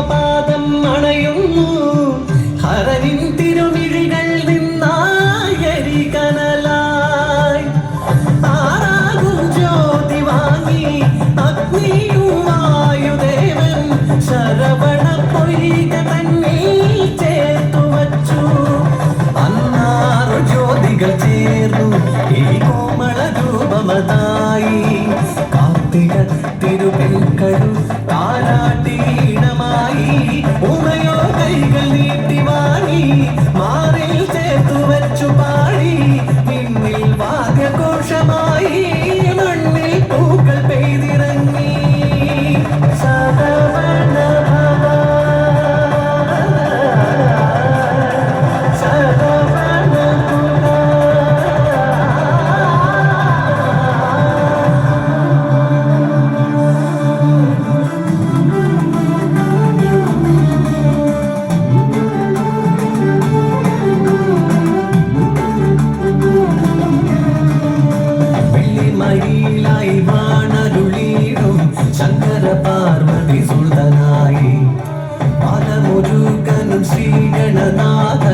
ശിവപാദം അണയുന്നു. ഹരനിൻ തിരുമിഴികൾ നിന്നായരി കനലായി. ആറാകും ജ്യോതി വാങ്ങി അഗ്നിയും താരാട്ടീണമായി ഉമയോ കൈകൾ നീട്ടി വാങ്ങി മാറിൽ ചേർത്തു വച്ചു പാടി ശ്രീഗണനാഥനും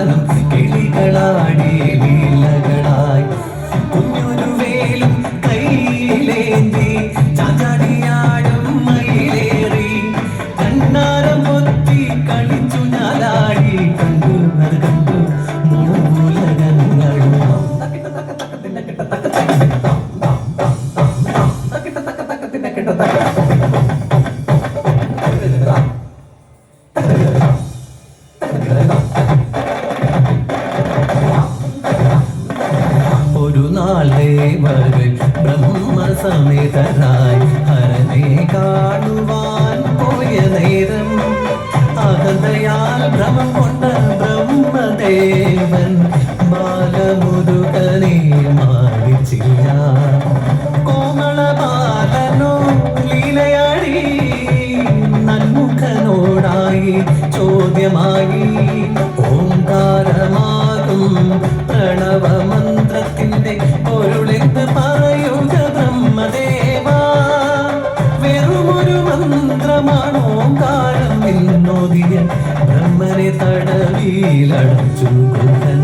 ദേവകൾ ബ്രഹ്മസമേതരായി ഹരനെ കാണുവാൻ പോയ നേരം അകതയാൽ ഭ്രമം കൊണ്ട ബ്രഹ്മദേവൻ ബാലമുരുകനെ മാറിച്ചില്ല കോമള ബാലനോ ലീലയാടി നന്മുഖനോടായി ചോദ്യമായി ഓംകാരമാകും പ്രണവമന്ത്രത്തിന്റെ ബ്രഹ്മനെ തടവിലടച്ചു കുട്ടൻ